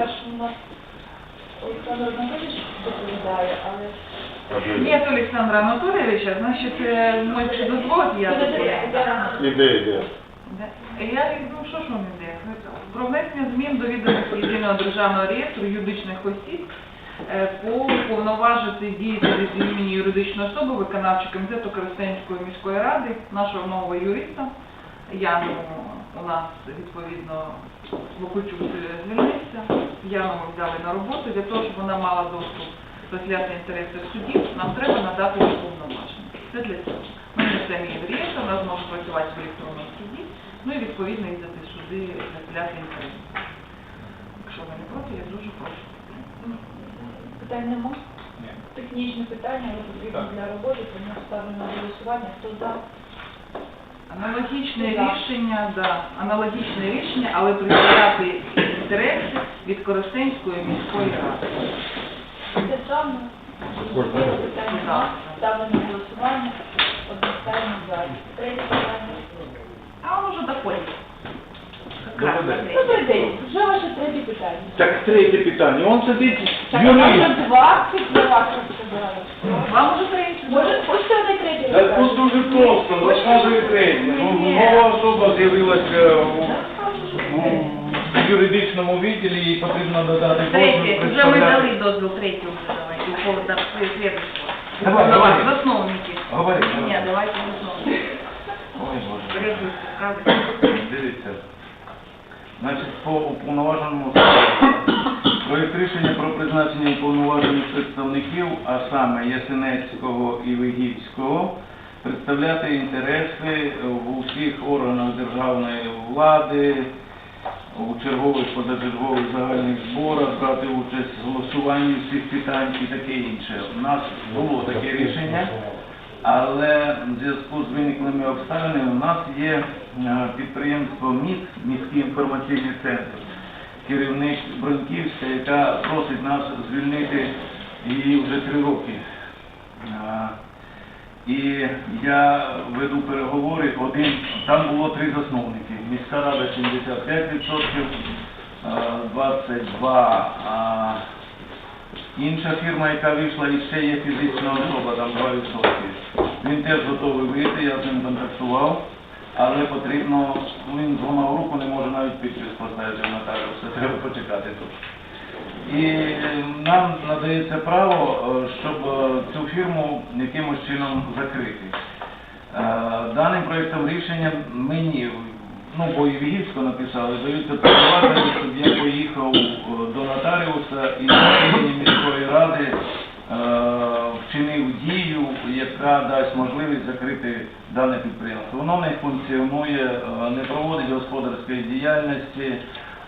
першому у нас Олександр Анатолійович доповідає, але Нет Олександра Анатолійовича, значить, е, можете дозволити, я доповідаю. Іде, іде. Я візьму, що ж вам іде? Про внесення змін до відомості єдиного державного реєстру юридичних осіб е, по повноважити діяти від імені юридичної особи виконавчого комітету Коростенської міської ради, нашого нового юриста Яну у нас відповідно Звільнився. Яну ми взяли на роботу для того, щоб вона мала доступ до свята інтересів судів, нам треба надати їй повноваження. Це для цього. Ми її в реєстр, вона зможе працювати в електронному суді, ну і відповідно їздити в суди для свята інтересів. Якщо ви не проти, я дуже прошу. питань нема. Технічне питання, але потрібно для роботи, тому ставлю на голосування. Хто за? Аналогічне рішення, да, аналогічне рішення, але прибирати інтереси від Коростенської міської ради. Це. Кожна. Питання нема. Голосування. Одностайно за. Третє питання. А воно вже доходить. Добрий день. Добрий день. Вже ваше третє питання. Так третє питання. Он сидить Так, а вам юрист. вже два для вас розказали. Вам уже третє. Може, хочете одне третє Так питання? тут дуже просто, розказує третє. Ну, нова особа з'явилася у, у юридичному відділі, їй потрібно додати Третє, кожну вже ми представляти. дали дозвіл третє вже давайте, у кого следующего. Давай, давай. Засновники. Говори, Ні, говори. давайте засновники. Ой, Боже. Дивіться. Значить, по уповноваженому проєкт рішення про призначення уповноважених представників, а саме Ясенецького і Вигівського, представляти інтереси в усіх органах державної влади, у чергових позачергових загальних зборах, брати участь в голосуванні всіх питань і таке інше. У нас було таке рішення. Але в зв'язку з виниклими обставинами у нас є е, підприємство МІС, міський інформаційний центр, керівник Бронківська, яка просить нас звільнити її вже три роки. Е, І я веду переговори, один, там було три засновники. Міська рада 75%, е, 22%, а Інша фірма, яка вийшла, і ще є фізична особа, там 2%. Він теж готовий вийти, я з ним контактував, але потрібно, ну, він зламав руку, не може навіть підпис поставити в нотаріуса, треба почекати тут. І е, нам надається право, е, щоб е, цю фірму якимось чином закрити. Даним проєктом рішення мені, ну, бо і Вігівсько написали, даються повноваження, щоб я поїхав до нотаріуса і на імені міської ради е, вчинив дію, яка дасть можливість закрити дане підприємство. Воно не функціонує, е, не проводить господарської діяльності,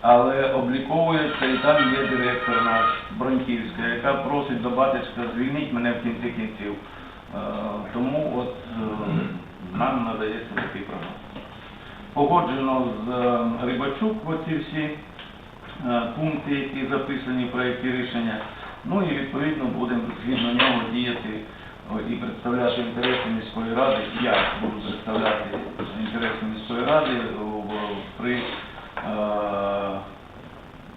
але обліковується і там є директор наш Броньківська, яка просить до батечка звільнити мене в кінці кінців. Е, Тому от е, нам надається такий програм. Погоджено з Рибачук оці всі пункти, які записані в проєкті рішення. Ну і відповідно будемо згідно нього діяти і представляти інтереси міської ради. Я буду представляти інтереси міської ради при е,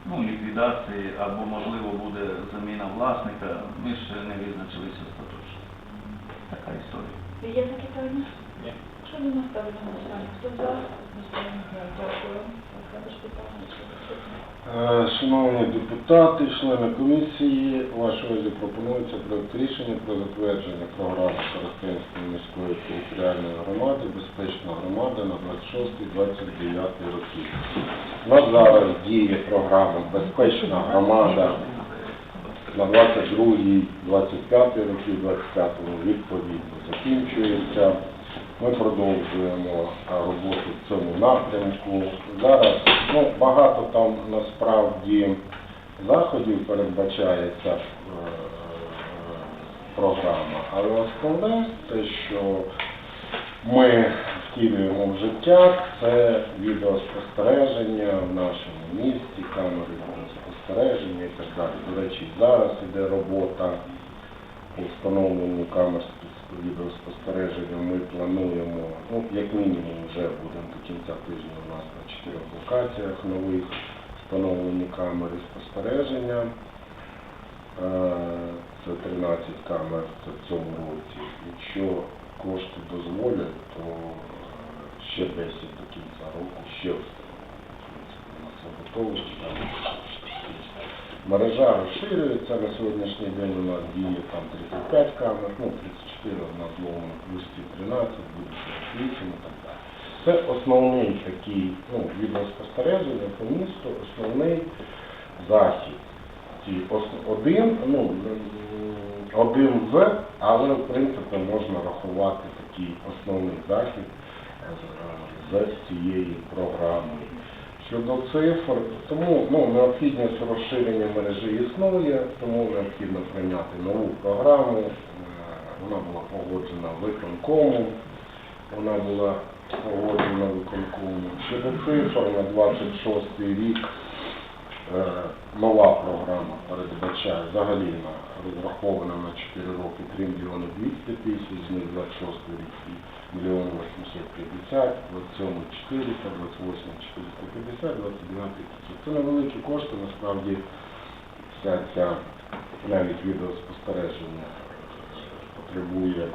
ну, ліквідації або можливо буде заміна власника. Ми ще не визначилися остаточно. Така історія. Є запитання? Ні. Е, Шановні депутати, члени комісії, вашій увазі пропонується проект рішення про затвердження програми Коростенської міської територіальної громади Безпечна громада на 26-29 роки. На зараз діє програма Безпечна громада на 22-25 роки, 25-му відповідно закінчується. Ми продовжуємо роботу в цьому напрямку. Зараз ну, багато там насправді заходів передбачається е, програма, але основне те, що ми втілюємо в життя, це відеоспостереження в нашому місті, камери відеоспостереження і так далі. До речі, зараз іде робота по встановленню камер відеоспостереження. Ми плануємо, ну, як мінімум, вже будемо до кінця тижня у нас на чотирьох локаціях нових встановлені камери спостереження. Е, Це 13 камер це в цьому році. Якщо кошти дозволять, то е, ще 10 до кінця року ще встановлять. В у нас там Мережа розширюється. На сьогоднішній день у нас діє там 35 камер, ну 34 у нас зловано, плюс ці 13, буде 48 і так далі. Це основний такий ну, відеоспостереження по місту, основний захід. Один, ну, один з, але в принципі можна рахувати такий основний захід е, з цієї програми. Щодо цифр, тому ну, необхідність розширення мережі існує, тому необхідно прийняти нову програму. Е, Вона була погоджена виконкому, вона була погоджена виконкому. Щодо цифр на 26 рік нова програма передбачає взагалі на розрахована на 4 роки 3 мільйони 200 тисяч, з них 26 рік мільйон 850, 27 400, 28 450, 29 500. Це невеликі кошти, насправді вся ця навіть відеоспостереження е, потребує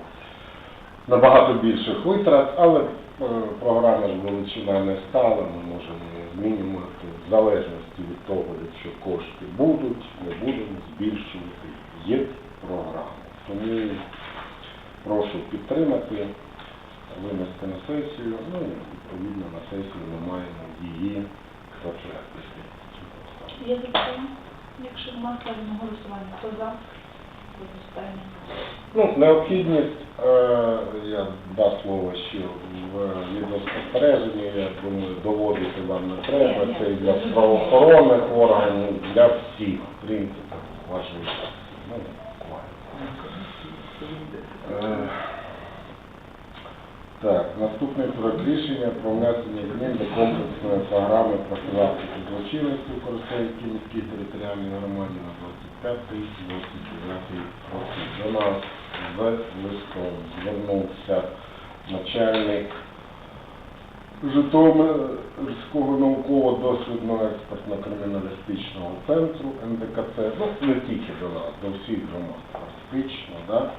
набагато більших витрат, але е, програма ж величина не стала, ми можемо змінювати в залежності від того, якщо кошти будуть, ми будемо збільшувати. Є програма. Тому прошу підтримати, винести на сесію, ну і відповідно на сесію ми маємо її затвердити. Є запитання? Якщо немає, ставлю на голосування. Хто за? Ну, необхідність, е, я дав слово, ще в відеоспостереженні, я думаю, доводити вам не треба. Це і для правоохоронних органів, для всіх, в принципі, важливо. Ну, буквально. Е, Так, наступний проект рішення про внесення змін до комплексної програми профілактики злочинності в Коростенській міській територіальній громаді на 25-29 роки. До нас з листом звернувся начальник Житомирського науково-дослідного експертно-криміналістичного центру НДКЦ, ну не тільки до нас, до всіх громад практично, да?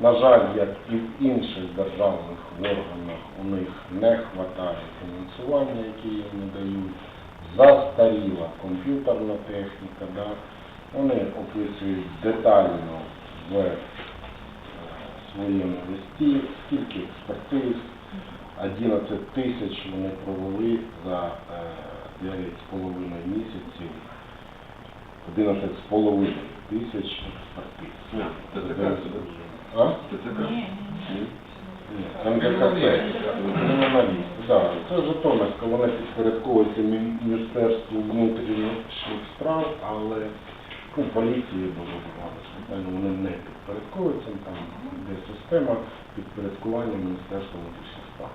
На жаль, як і в інших державних органах, у них не вистачає фінансування, яке їм не дають. Застаріла комп'ютерна техніка, да? вони описують детально в е, своєму листі, скільки експертиз, 11 тисяч вони провели за е, 9,5 місяців, 11,5 тисяч експертиз. А? Ні, ні, ні. Ні, це НДКЦ. Криміналіст. Да, це Житомирська, вона підпорядковується Міністерству внутрішніх справ, але ну, поліції було багато. Звичайно, вони не підпорядковуються, там де система підпорядкування Міністерства внутрішніх справ.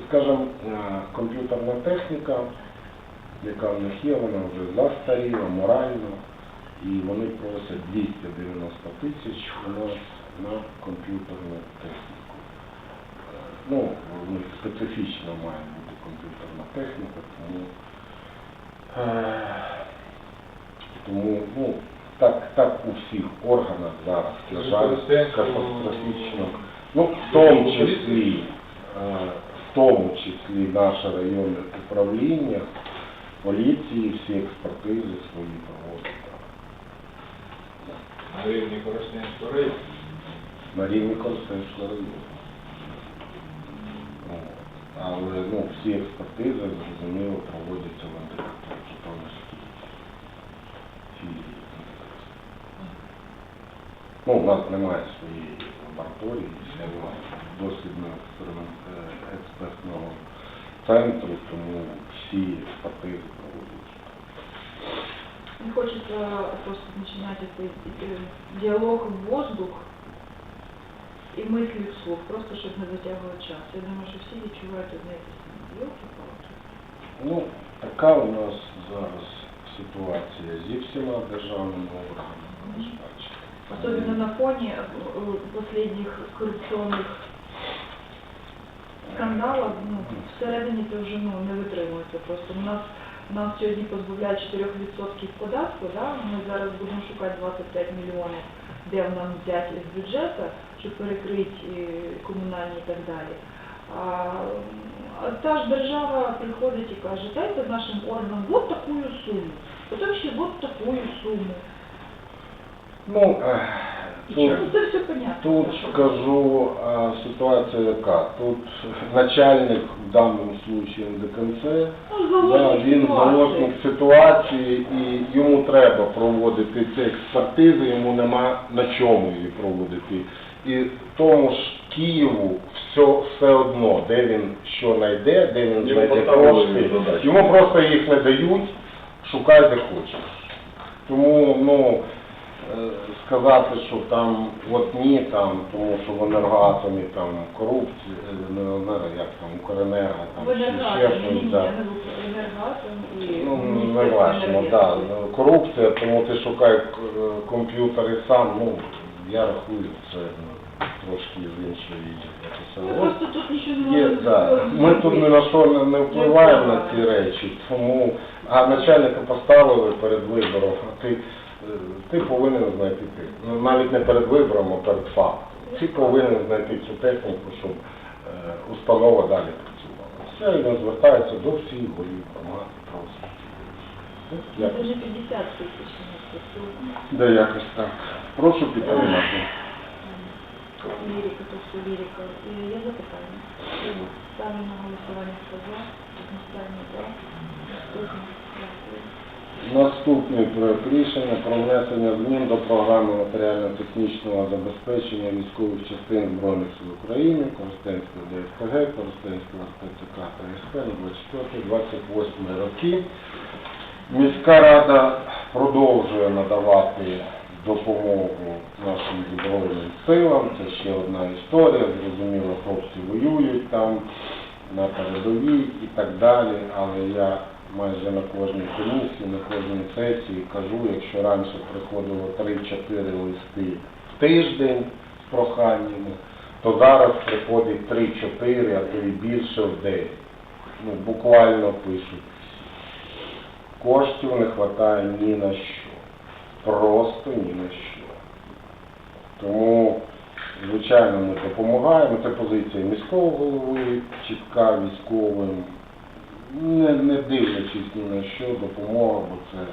І, скажімо, е, комп'ютерна техніка, яка в них є, вона вже застаріла морально, і вони просять 290 тисяч у нас на комп'ютерну техніку. Е, Ну, в них специфічно має бути комп'ютерна техніка, тому, е, тому ну, так, так у всіх органах зараз, на жаль, катастрофічно. Ну, в тому числі, е, в тому числі наше районне управління, поліції, всі експертизи свої проводять. На рівні Коростенського району. на рівні Коростенського району. От. Але ну, всі експертизи, зрозуміло, проводяться в НДКЦ, в Житомирській філії НДКЦ. Ну, у нас немає своєї лабораторії, немає дослідного експеримент- е, експертного центру, тому всі експертизи проводяться. Не хочется просто начинать этот э, диалог в воздух и мысли вслух, просто чтобы не затягивать час. Я думаю, що всі відчувають одне і те саме. Йолки-палки. Ну, така у нас зараз ситуація зі всіма державними органами, ви ж бачите. Особенно на фоне э, э, последних коррупционных скандалов, ну, всередині це вже ну, не витримується. Просто у нас Нам сьогодні позбавляють 4% податку, да? ми зараз будемо шукати 25 мільйонів, де нам взяти з бюджету, щоб перекрити е, комунальні і так далі. А, та ж держава приходить і каже, дайте нашим органам вот такую сумму, потім ще вот такую сумму. Ну, І тут, це все понятно? тут скажу ситуація яка. Тут начальник в даному случае НДКНЦ, Ну, да, він заложник ситуації і йому треба проводити ці експертизи, йому нема на чому її проводити. І тому ж Києву все, все одно, де він що знайде, де він знайде кошти, йому просто їх не дають, шукай де хочеш. Тому, ну, сказати, що там от ні, там, тому що в енергоатомі там корупція, е, не енерго, як там, Укренерго, там чи ще щось, да. Ну, не важно, да. Корупція, тому ти шукай е, комп'ютери сам, ну, я рахую, це ну, трошки з іншої просто тут нічого не Є, да. Ми тут ні на що не, не впливаємо на ці речі, тому а начальника поставили перед вибором, а ти, е, ти повинен знайти ти. Ну, навіть не перед вибором, а перед фактом. Ти повинен знайти цю техніку, щоб е, установа далі працювала. Все, і він звертається до всіх голів громади просто. Це вже 50 тисяч. Да, якось так. Прошу підтримати. Лірика, то все лірика. І Є запитання? Ставлю на голосування хто за, одностайно за. Наступне. Дякую. Наступний проект рішення про внесення змін до програми матеріально-технічного забезпечення військових частин Збройних сил України, Коростенської ДСТГ, Коростенського РТЦК та СП на 24-28 роки. Міська рада продовжує надавати допомогу нашим Збройним силам. Це ще одна історія. Зрозуміло, хлопці воюють там на передовій і так далі, але я майже на кожній комісії, на кожній сесії кажу, якщо раніше приходило 3-4 листи в тиждень з проханнями, то зараз приходить 3-4, а то і більше в день. Ну, буквально пишуть. Коштів не вистачає ні на що. Просто ні на що. Тому, звичайно, ми допомагаємо. Це позиція міського голови, чітка військовим. Не, не дивлячись ні на що, допомога, бо це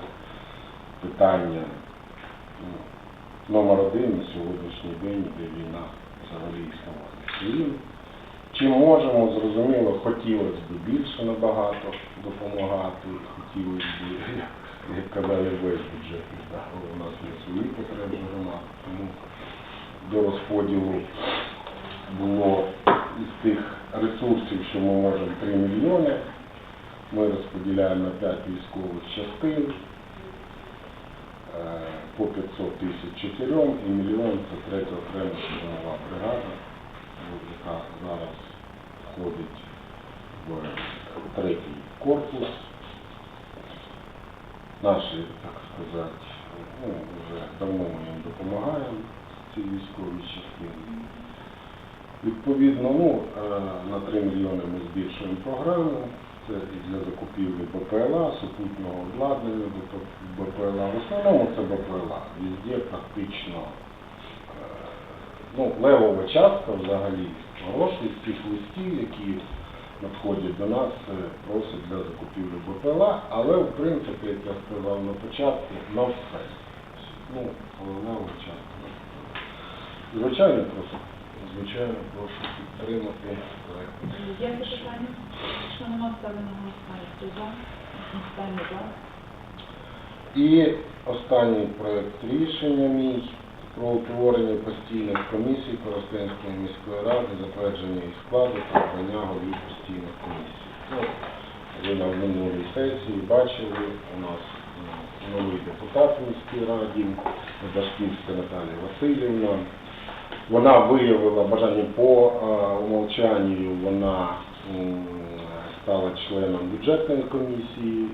питання ну, номер один на сьогоднішній день, де війна взагалі існуває. І Чи можемо, зрозуміло, хотілося б більше набагато допомагати, хотілося б, як казали, весь бюджет, да, у нас є свої потреби громад, тому до розподілу було із тих ресурсів, що ми можемо 3 мільйони, ми розподіляємо на 5 військових частин, е, по 500 тисяч чотирьом і мільйон це третя окрема штурмова бригада, яка зараз входить в третій корпус. Наші, так сказати, ну, вже давно ми їм допомагаємо, ці військові частини. Відповідно, ну, е, на 3 мільйони ми збільшуємо програму. Це і для закупівлі БПЛА, супутнього обладнання до БПЛА. В основному це БПЛА. Везде практично е, ну, левова частка взагалі грошей з цих листів, які надходять до нас, просять для закупівлі БПЛА, але в принципі, як я сказав на початку, на все. Ну, левова частка. Звичайно, просто, звичайно, прошу підтримати. Є запитання? Якщо нема, ставлю на голосування хто за. І останній проект рішення мій про утворення постійних комісій Коростенської міської ради, затвердження їх складу та обрання голів постійних комісій. Ну, ви на минулій сесії бачили, у нас новий депутат в міській раді, Дашківська Наталія Васильівна. Вона виявила бажання по е, умовчанню, вона стала членом бюджетної комісії е,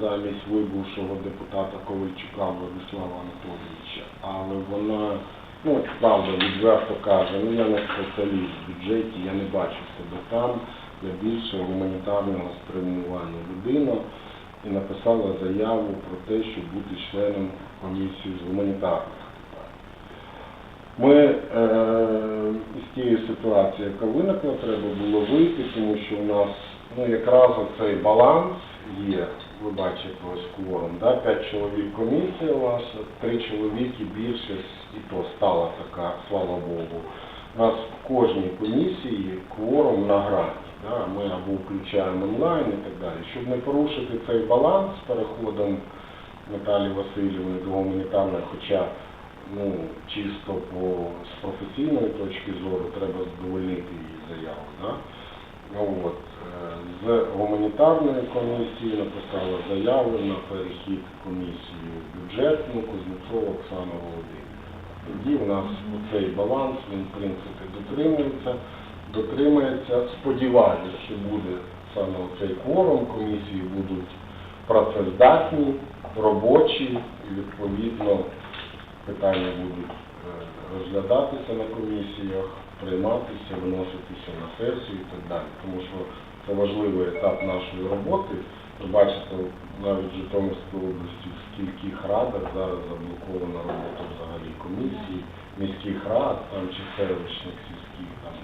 замість вибувшого депутата Ковальчука Владислава Анатолійовича. Але вона, ну, правда, відверто каже, ну я не спеціаліст в бюджеті, я не бачу себе там, я більше гуманітарного спрямування людина. і написала заяву про те, щоб бути членом комісії з гуманітарних питань. Ми е, із тієї ситуації, яка виникла, треба було вийти, тому що у нас ну, якраз оцей баланс є, ви бачите ось кворум, да? 5 чоловік комісія у вас, 3 чоловіки більшість, і то стала така, слава Богу. У нас в кожній комісії кворум на грані. Да? Ми або включаємо онлайн і так далі. Щоб не порушити цей баланс з переходом Наталі Васильівни до гуманітарної, хоча ну, чисто по, з професійної точки зору треба задовольнити її заяву. Да? Ну, от, е, з гуманітарної комісії написала заяву на перехід в комісію бюджетну Кузнецова Оксана Володимирівна. Тоді у нас цей баланс, він в принципі дотримується, дотримається. Сподіваюся, що буде саме цей кворум, комісії будуть працездатні, робочі, і відповідно питання будуть е, розглядатися на комісіях, прийматися, виноситися на сесію і так далі. Тому що це важливий етап нашої роботи. Ви бачите, навіть в Житомирській області в скільких радах зараз заблокована робота взагалі комісій, міських рад, там чи селищних, сільських, там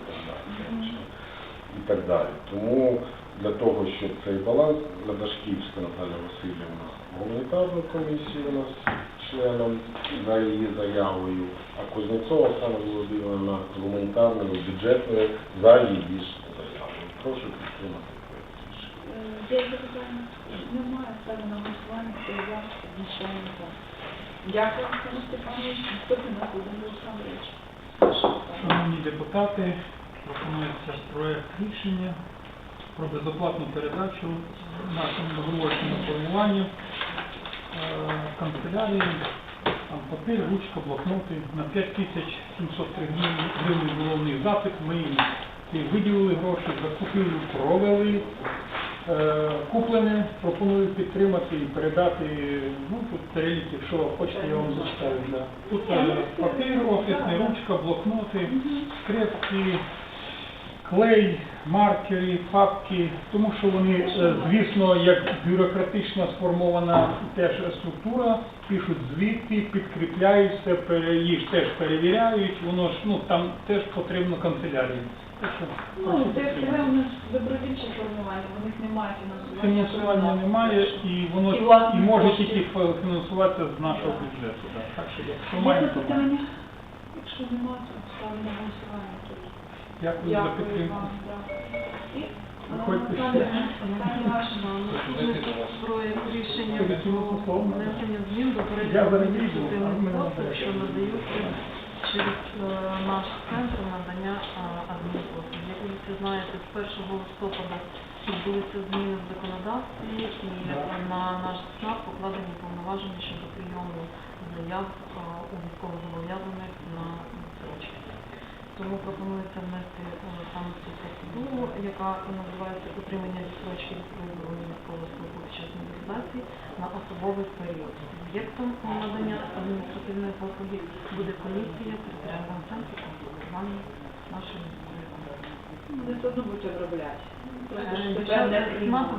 І так далі. Тому для того, щоб цей баланс, Ладашківська Наталя Васильівна гуманітарну комісію у нас членом за її заявою, а Кузнєцова Оксана Володимирівна гуманітарною бюджетною за її більшу заявою. Прошу підтримати. Е, запитання? Немає, ставлю на голосування. Дякую, Олександр Степанович. Наступний нас Володимир Олександрович. Шановні депутати, пропонується проект рішення про безоплатну передачу нашому добровольчому формуванню е, канцелярії, там папір, ручка, блокноти на 5703 гривень головний запит. Ми їм виділили гроші, закупівлю провели. Е, Куплене пропоную підтримати і передати, ну тут перелік, якщо хочете, я вам зачитаю. Да. Тут е, папір, офісний, ручка, блокноти, скрепки, клей, маркери, папки, тому що вони, е, звісно, як бюрократично сформована теж структура, пишуть звідти, підкріпляють все, пере- їх теж перевіряють, воно ж ну там теж потрібно канцелярії. Ну, це нас добровільче формування, у них немає фінансування. Фінансування немає і воно І і може тільки фінансуватися з нашого бюджету. Так що якщо маємо? Якщо немає, то ставлю на голосування. тоді. Дякую за підтримку. ваше. проект рішення про внесення змін до переліку адміністративних послуг, що надаються через е, наш центр надання е, адмінпослуг. Як ви знаєте, з 1 листопада відбулися зміни в законодавстві і на наш СНАП покладені повноваження щодо прийому заяв е, у військовозобов'язаних на відстрочки. Тому пропонується внести е, саме цю процедуру, яка називається утримання відстрочки від призову військової під час мобілізації на особовий період. Об'єктом надання адміністративної послуги буде комісія територіального центру консультування нашої міської. Все одно будуть обробляти. Е,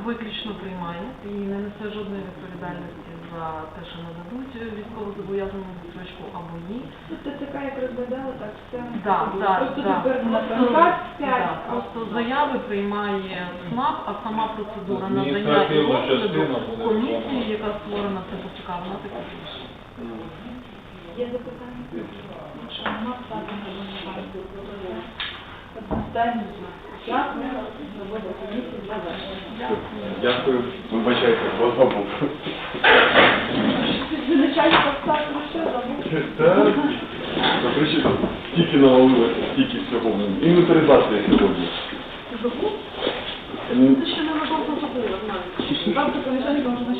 виключно приймає і не несе жодної відповідальності за те, що нададуть військовозобов'язаному відстрочку або ні. Ну, ТЦК як розглядали, так все. Да, да, Просто да. тепер на Просто- да. Просто заяви приймає СНАП, а сама процедура надання і розгляду комісії, яка створена це ТЦК, вона таке рішення. Є запитання? Якщо нема, ставимо на голосування. Останнє. Дякую. Робота комісії завершена. Дякую. Вибачайте, бо забув. Начальство ставили ще забув? Так. Запишіть, тільки навалилося, стільки всього. Інвентаризація сьогодні. Забув? Ну, Це ще не надовго забула, навіть. Правда, повідомлення можна